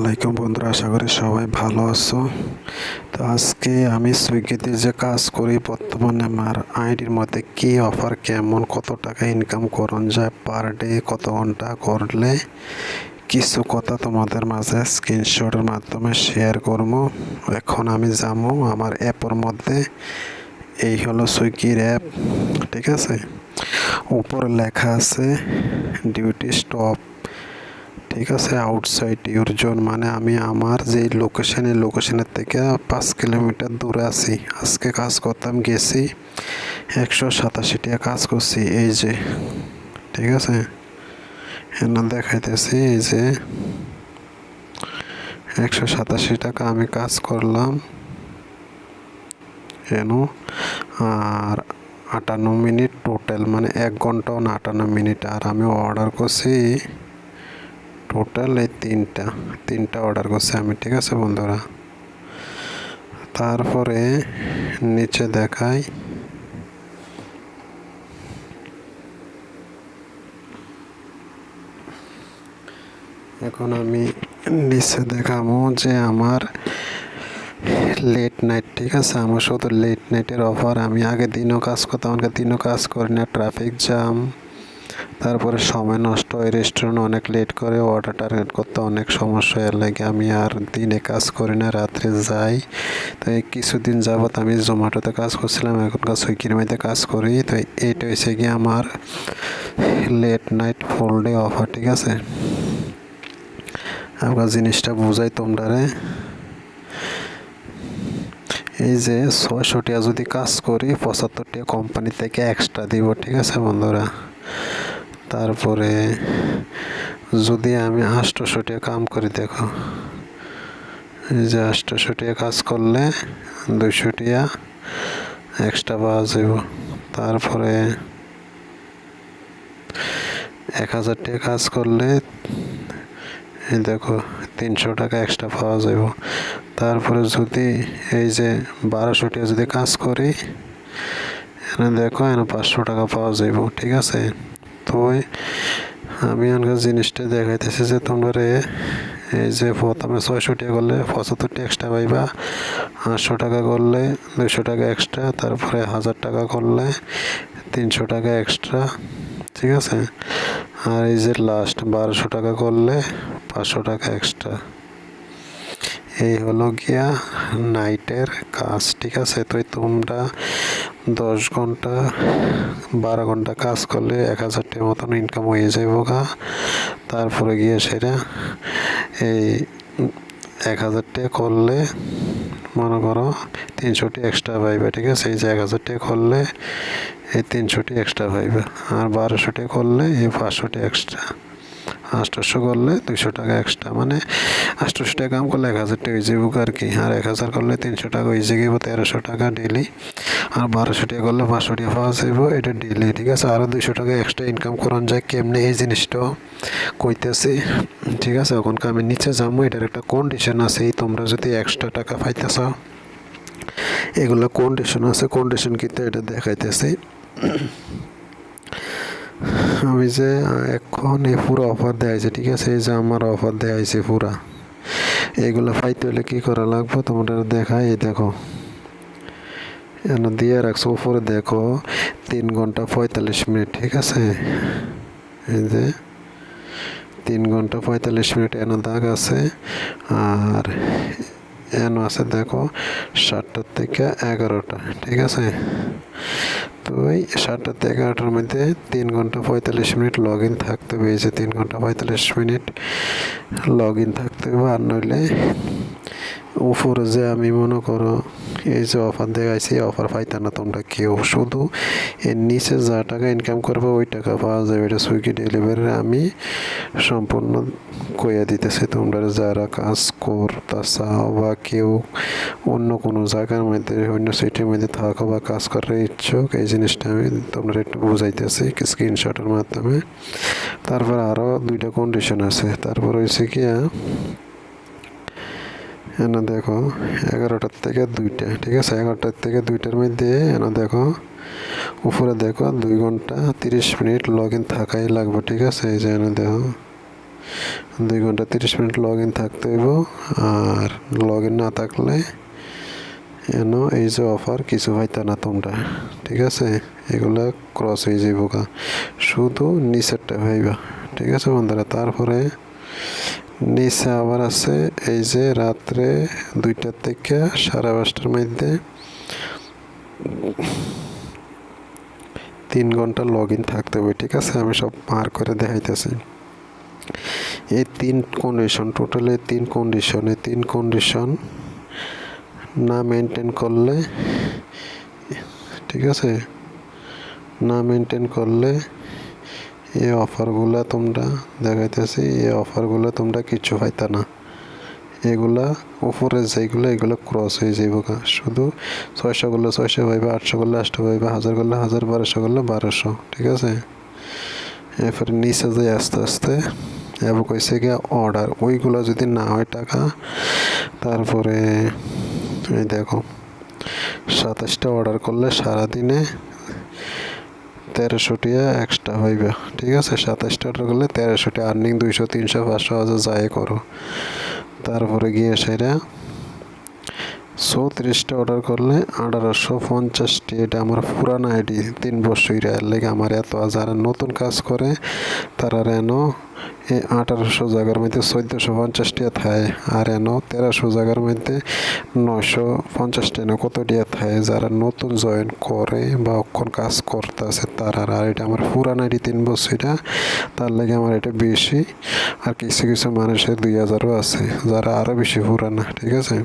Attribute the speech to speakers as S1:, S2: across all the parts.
S1: আলাইকুম বন্ধুরা, আশা করি সবাই ভালো আছো। তো আজকে আমি সুইগিতে যে কাজ করি, বর্তমানে আমার আইডির মধ্যে কি অফার কেমন, কত টাকা ইনকাম করন যায় পার ডে কত ঘণ্টা করলে কিছু কথা তোমাদের মাঝে স্ক্রিনশটের মাধ্যমে শেয়ার করব। এখন আমি যাব আমার অ্যাপের মধ্যে, এই হলো সুইগির অ্যাপ ঠিক আছে? উপরে লেখা আছে ডিউটি স্টপ ঠিক আছে আউটসাইড ইউর জোন মানে আমি আমার যে লোকেশনের লোকেশানের থেকে পাঁচ কিলোমিটার দূরে আছি। আজকে কাজ করতাম, গেছি একশো সাতাশি টাকা কাজ করছি, এই যে, ঠিক আছে? এনা দেখাইতেছি, এই যে, একশো সাতাশি টাকা আমি কাজ করলাম, এন, আর আটান্ন মিনিট টোটাল মানে এক ঘণ্টা না, আটান্ন মিনিট, আর আমি অর্ডার করছি টোটাল এই তিনটা তিনটা অর্ডার করছি আমি, ঠিক আছে বন্ধুরা? তারপরে নিচে দেখাই। এখন আমি নিচে দেখাবো যে আমার লেট নাইট ঠিক আছে? আমার শুধু লেট নাইটের অফার আমি আগে দিনও কাজ করতাম আমাকে দিনও কাজ করি না ট্রাফিক জ্যাম তারপরে সময় নষ্ট হয় রেস্টুরেন্ট অনেক লেট করে অর্ডার টার্গেট করতে অনেক সমস্যা এর লাগে আমি আর দিনে কাজ করি না, রাত্রে যাই। তো কিছুদিন যাবৎ আমি জোম্যাটোতে কাজ করছিলাম, এখনকার সুইগির মধ্যে কাজ করি। তো এইটা হয়েছে কি, আমার late night full day offer ঠিক আছে? আপনার জিনিসটা বুঝাই তোমরারে। এই যে ছয়শো টাকা যদি কাজ করি, পঁচাত্তর টাকা কোম্পানি থেকে এক্সট্রা দিব, ঠিক আছে বন্ধুরা? তারপরে যদি আমি আষ্টশো কাম করি, দেখো। যে আষ্টশো কাজ করলে টাকা এক্সট্রা পাওয়া যাব তারপরে এক হাজার কাজ করলে দেখো, তিনশো টাকা এক্সট্রা পাওয়া যাব তারপরে যদি এই যে বারোশো টাকা যদি কাজ করি, এখানে দেখো, এখানে পাঁচশো টাকা পাওয়া যাব ঠিক আছে? তো আমি এখানকার জিনিসটা দেখাইতেছি যে তোমরা এই যে প্রথমে ছয়শো টাকা করলে পঁচাত্তর টাকা এক্সট্রা পাইবা, আটশো টাকা করলে দুশো টাকা এক্সট্রা তারপরে হাজার টাকা করলে তিনশো টাকা এক্সট্রা ঠিক আছে? আর এই যে লাস্ট বারোশো টাকা করলে পাঁচশো টাকা এক্সট্রা এই হলো গিয়া নাইটের কাজ, ঠিক আছে? তো তোমরা দশ ঘণ্টা, বারো ঘণ্টা কাজ করলে এক হাজার টাকার মতন ইনকাম হয়ে যাইব গা। তারপরে গিয়ে সেটা এই এক হাজার টাকা করলে, মনে করো তিনশোটি এক্সট্রা পাইবে, ঠিক আছে? এই যে এক হাজার টাকা করলে এই তিনশোটি এক্সট্রা পাইবে। আর বারোশোটি করলে এই পাঁচশোটি এক্সট্রা আটশোশো করলে দুইশো টাকা এক্সট্রা মানে আটশোশো টাকা কাম করলে এক হাজার টাকা হয়ে যাব আর কি। আর এক হাজার করলে তিনশো টাকা হয়ে যাব তেরোশো টাকা ডেলি আর বারোশো টাকা করলে পাঁচশো টাকা পাওয়া যাব এটা ডেলি ঠিক আছে? আরও দুইশো টাকা এক্সট্রা ইনকাম করান যায় কেমনি? এই জিনিসটাও কইতেছি, ঠিক আছে? ওখানকে আমি নিচে যাব এটার একটা কন্ডিশন আছে। তোমরা যদি এক্সট্রা টাকা পাইতেছ, এগুলো কন্ডিশন আছে। কন্ডিশন কিন্তু এটা দেখাইতেছি। আমি যে এখন এই পুরো অফার দেওয়া হয়েছে, ঠিক আছে? এই যে আমার অফার দেওয়া হয়েছে পুরা। এগুলো পাইতে হলে কী করা লাগবে? তোমাদের দেখাই, এই দেখো। দিয়ে রাখছো, উপরে দেখো, তিন ঘণ্টা পঁয়তাল্লিশ মিনিট, ঠিক আছে? এই যে, তিন ঘণ্টা পঁয়তাল্লিশ মিনিট এন দাগ আছে, আর এন আছে দেখো, সাতটার থেকে এগারোটা, ঠিক আছে? তো ওই সাতটা থেকে এগারোটার মধ্যে তিন ঘণ্টা পঁয়তাল্লিশ মিনিট লগ ইন থাকতে হবে। এই যে তিন ঘণ্টা পঁয়তাল্লিশ মিনিট লগ ইন থাকতে হবে, আর নইলে উপরে যে আমি মনে করো, এই যে অফার দেখাইছি অফার পাইতা না তোমরা কেউ। শুধু এর নিচে যা টাকা ইনকাম করবে, ওই টাকা পাওয়া যাবে। এটা সুইগি ডেলিভারি আমি সম্পূর্ণ কইয়া দিতেছি, তোমরা যারা কাজ করতেছাও বা কেউ অন্য কোনো জায়গার মধ্যে, অন্য সিটির মধ্যে থাকো বা কাজ করার ইচ্ছুক, এই জিনিসটা আমি তোমরা একটু বুঝাইতেছি স্ক্রিনশটের মাধ্যমে। তারপর আরও দুইটা কন্ডিশন আছে। তারপর হয়েছে কি এনে দেখো এগারোটার থেকে দুইটা, ঠিক আছে? এগারোটার থেকে দুইটার মধ্যে এনে দেখো, উপরে দেখো দুই ঘণ্টা তিরিশ মিনিট লগ ইন থাকাই লাগবে, ঠিক আছে? এই যে এনে দেখো, দুই ঘণ্টা তিরিশ মিনিট লগ ইন থাকতে হইব, আর লগ ইন না থাকলে এন এই যে অফার কিছু পাইতা না তোমরা, ঠিক আছে? এগুলা ক্রস হয়ে যাইব শুধু নিচেরটা ভাইবা ঠিক আছে বন্ধুরা? তারপরে নিচে আবার আছে, এই যে রাত্রে দুইটার থেকে সাড়ে পাঁচটার মধ্যে তিন ঘণ্টা লগ ইন থাকতে হবে, ঠিক আছে? আমি সব পার করে দেখাইতেছি। এই তিন কন্ডিশন টোটালি তিন কন্ডিশন এই তিন কন্ডিশন না মেনটেন করলে, ঠিক আছে? না মেনটেন করলে এই অফারগুলা তোমরা দেখাইতেছি, এই অফারগুলা তোমরা কিছু পাইতা না। এগুলা উপরে যেগুলো এগুলো ক্রস হয়ে যাইব শুধু ছয়শো করলে ছয়শো পাইবে, আটশো করলে আটশো পাইবে, হাজার করলে হাজার, বারোশো করলে বারোশো, ঠিক আছে? এরপরে নিচে যাই আস্তে আস্তে, এবার কইছে গিয়ে অর্ডার ওইগুলো যদি না হয় টাকা, তারপরে এই দেখো, সাতাশটা অর্ডার করলে সারাদিনে তেরোশো টিয়া এক্সট্রা হইবে, ঠিক আছে? সাতাশটা অর্ডার করলে তেরোশো টিয়া আর্নিং দুইশো, তিনশো, পাঁচশো হাজার যাই করো। তারপরে গিয়ে সেটা চৌত্রিশটা অর্ডার করলে আঠারোশো পঞ্চাশটি। এটা আমার পুরান আইডি তিন বছর লেগে আমার এত যারা নতুন কাজ করে, তারা এন এই আঠারোশো জায়গার মধ্যে চোদ্দোশো পঞ্চাশটি থায় আর এন তেরোশো জায়গার মধ্যে নয়শো পঞ্চাশটি এনে কত টিয়া থায় যারা নতুন জয়েন করে বা অক্ষণ কাজ করতেছে, তারা আর এটা আমার পুরান আইডি তিন বছরটা তার লাগে আমার এটা বেশি। আর কিছু কিছু মানুষের দুই হাজারও আছে, যারা আরও বেশি পুরানা, ঠিক আছে?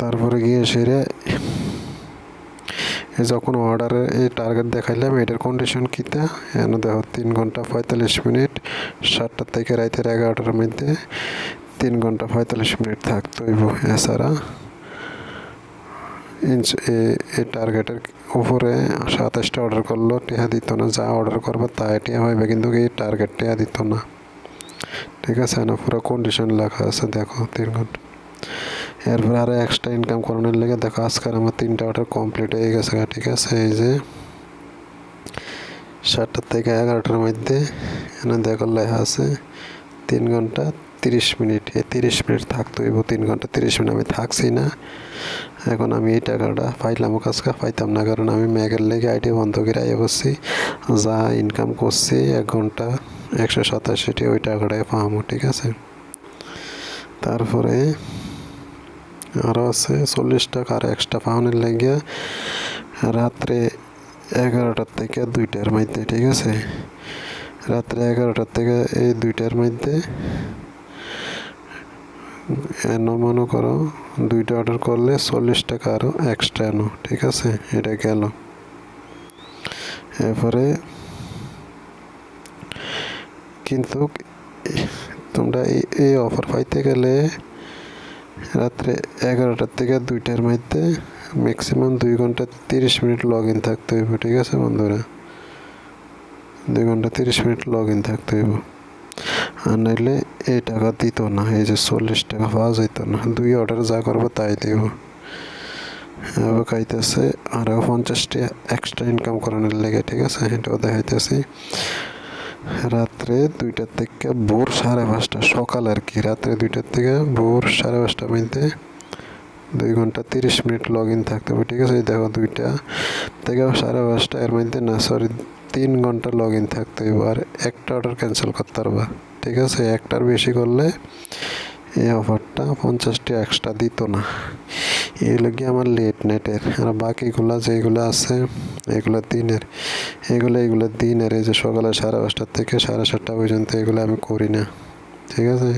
S1: তারপরে গিয়ে সেরে যখন অর্ডারে এই টার্গেট দেখাইলাম, এটার কন্ডিশন কিতা এনে দেখো, তিন ঘণ্টা পঁয়তাল্লিশ মিনিট সাতটার থেকে রাতের এগারোটার মধ্যে তিন ঘণ্টা পঁয়তাল্লিশ মিনিট থাকতে হইব এছাড়া। এই টার্গেটের উপরে সাতাশটা অর্ডার করল টিহা দিত না, যা অর্ডার করব তাই টিহা হইবে, কিন্তু এই টার্গেট টিহা দিত না। ঠিক আছে না পুরো কন্ডিশন লেখা আছে, দেখো, তিন ঘণ্টা। এরপর আরও এক্সট্রা ইনকাম করানোর লেগে দেখো আজকের আমার তিনটা অর্ডার কমপ্লিট হয়ে গেছে ঠিক আছে? এই যে সাতটার থেকে এগারোটার মধ্যে এখানে দেখো লেখা আছে তিন ঘণ্টা তিরিশ মিনিট। এই তিরিশ মিনিট থাকতে হইব, তিন ঘণ্টা তিরিশ মিনিট আমি থাকছি না। এখন আমি এই টাকাটা পাইলাম কাজকা পাইতাম না, কারণ আমি ম্যাগের লেগে আইটি বন্ধ করে আইয়া বসছি। যা ইনকাম করছি এক ঘণ্টা একশো সাতাশিটি ওই টাকাটাই পাবো ঠিক আছে? তারপরে আরও আছে, চল্লিশ টাকা আর এক্সট্রা পাউনের লেগে রাত্রে এগারোটার থেকে দুইটার মধ্যে, ঠিক আছে? রাত্রে এগারোটার থেকে এই দুইটার মধ্যে, এনো মনে করো দুইটা অর্ডার করলে চল্লিশ টাকা আরও এক্সট্রা এনো, ঠিক আছে? এটা গেল। এরপরে কিন্তু তোমরা এই অফার পাইতে গেলে রাত্রে এগারোটার থেকে দুইটার মধ্যে ম্যাক্সিমাম দুই ঘণ্টা তিরিশ মিনিট লগ ইন থাকতে হইব, ঠিক আছে বন্ধুরা? দুই ঘণ্টা তিরিশ মিনিট লগ ইন থাকতে হইব। আর নাইলে এই টাকা দিত না, এই যে চল্লিশ টাকা পাওয়া যেত না। দুই অর্ডার যা করব তাই দেব। এবার খাইতেছে আরও পঞ্চাশটি এক্সট্রা ইনকাম করানোর লেগে, ঠিক আছে? এটাও দেখাইতেছি। রাত্রে দুইটার থেকে ভোর সাড়ে পাঁচটা, সকাল আর কি। রাত্রে দুইটার থেকে ভোর সাড়ে পাঁচটার মধ্যে দুই ঘণ্টা তিরিশ মিনিট লগ ইন থাকতে হবে, ঠিক আছে? দেখো দুইটা থেকে সাড়ে পাঁচটা, এর মধ্যে না সরি তিন ঘণ্টা লগ ইন থাকতে হবে আর একটা অর্ডার ক্যান্সেল করতে পারবা, ঠিক আছে? একটার বেশি করলে এই অফারটা পঞ্চাশটি এক্সট্রা দিত না। এগুলো কি আমার লেট নেটের আর বাকিগুলো যেগুলো আছে, এগুলো দিনের। এগুলো এগুলো দিনের, এই যে সকালে সাড়ে পাঁচটার থেকে সাড়ে সাতটা পর্যন্ত এগুলো আমি করি না। ঠিক আছে?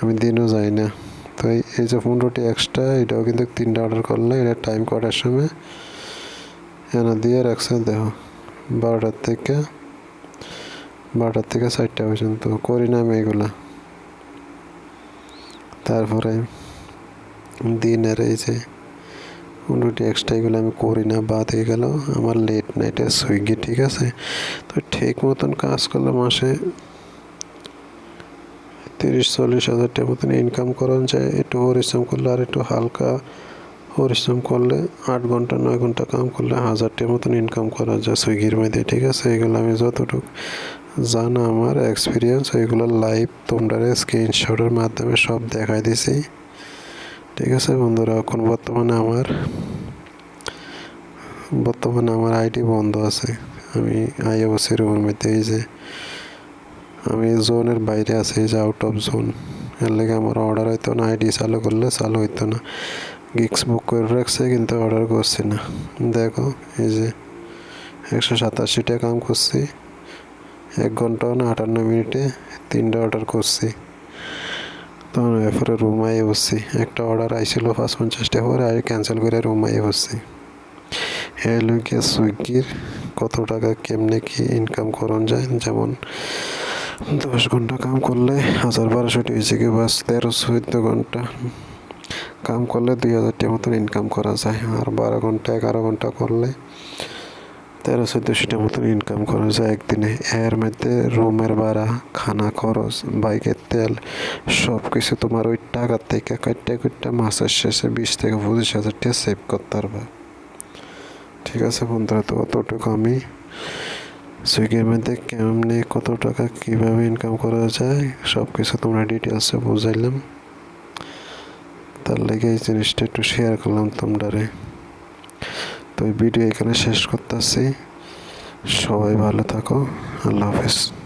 S1: আমি দিনও যাই না। তো এই যে পনেরোটি এক্সট্রা এটাও কিন্তু তিনটা অর্ডার করলে, এটা টাইম কটার সময় এনে দিয়ে রাখছে, দেখো। বারোটার থেকে বারোটার থেকে চারটা পর্যন্ত। করি না আমি এগুলো। তারপরে দিনের এই যে এক্সট্রা এগুলো আমি করি না, বাদ হয়ে গেল। আমার লেট নাইটে সুইগি, ঠিক আছে? তো ঠিক মতন কাজ করলে মাসে তিরিশ, চল্লিশ হাজার টাকা মতন ইনকাম করা যায়। একটু পরিশ্রম করলে আর একটু হালকা পরিশ্রম করলে আট ঘণ্টা, নয় ঘণ্টা কাম করলে হাজার টাকা মতন ইনকাম করা যায় সুইগির মধ্যে, ঠিক আছে? এগুলো আমি যতটুকু জানা, আমার এক্সপিরিয়েন্স ওইগুলো লাইভ তোমরা স্ক্রিনশটের মাধ্যমে সব দেখাই দিছি। ঠিক আছে বন্ধুরা, এখন বর্তমানে আমার বর্তমানে আমার আইডি বন্ধ আছে। আমি আই বসে রুমের মধ্যে, এই যে আমি জোনের বাইরে আছি, এই যে আউট অফ জোন এর লেগে আমার অর্ডার হইতো না, আইডি চালু করলে চালু হইতো না। গিক্স বুক করে রাখছে, কিন্তু অর্ডার করছি না। দেখো, এই যে একশো সাতাশিটা কাম করছি। এক ঘণ্টা না, আটান্ন মিনিটে তিনটা অর্ডার করছি। তো এরপরে রুম আইয়ে বসছি। একটা অর্ডার আইছিল পাঁচ পঞ্চাশটা পরে আর ক্যান্সেল করে রুম আইয়ে বসছি। এই লোকে সুইগির কত টাকা কেমনে কি ইনকাম করন যায়, যেমন দশ ঘণ্টা কাম করলে হাজার বারোশোটি হয়েছে কি বাস, তেরো চোদ্দ ঘণ্টা কাম করলে দুই হাজার টাকা মতন ইনকাম করা যায়। আর বারো ঘণ্টা এগারো ঘণ্টা করলে তেরো চোদ্দোশোটার মতন ইনকাম করা যায় একদিনে। এর মধ্যে রুমের ভাড়া, খানা খরচ, বাইকের তেল সব কিছু তোমার ওই টাকার থেকে কাটতে কাটতে মাসের শেষে বিশ থেকে পঁচিশ হাজার টাকা সেভ করতে পারবে। ঠিক আছে বন্ধুরা, তো অতটুকু আমি। সুইগির মধ্যে কেমনে কত টাকা কীভাবে ইনকাম করা যায় সব কিছু তোমরা ডিটেলসে বুঝাইলাম। তার লেগে এই জিনিসটা একটু শেয়ার করলাম তোমরারে তো এই ভিডিও এখানে শেষ করতেছি। সবাই ভালো থাকো। আল্লাহ হাফেজ।